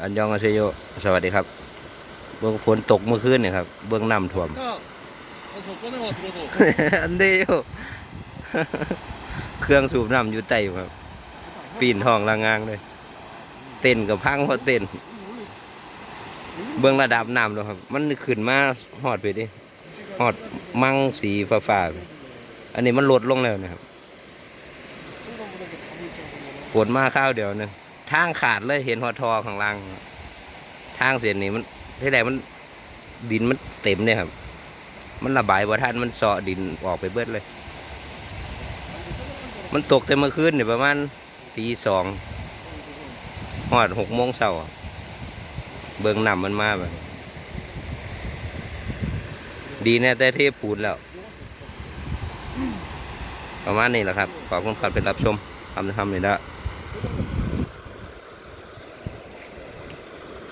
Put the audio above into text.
อันยองอาเซโย สวัสดีครับ เบื้องฝนตกเมื่อคืนเนี่ยครับ เบื้องน้ำท่วม อันเดียวเครื่องสูบน้ำอยู่ใต่ครับ ปีนห้องลางงางเลย เต้นกับพังเพราะเต้น เบื้องระดับน้ำเลยครับ มันขึ้นมาหอดไปดิหอดมังสีฟ้าๆอันนี้มันลดลงแล้วนะครับฝนมาข้าวเดียวนึง ทางขาดเลยเห็นหอดทอข้างล่าง ทางเส้นนี้มันที่แรกมันดินมันเต็มเนี่ยครับ มันระบายว่าท่านมันเสาะดินออกไปเบิดเลย มันตกแต่เมื่อคืนเนี่ยประมาณตีสองหอดหกโมงเช้าเบิ่งน้ำมันมาแบบ ดีแน่แต่เทปูนแล้ว ประมาณนี้แหละครับ ขอบคุณครับเป็นรับชมทำทำเลยละ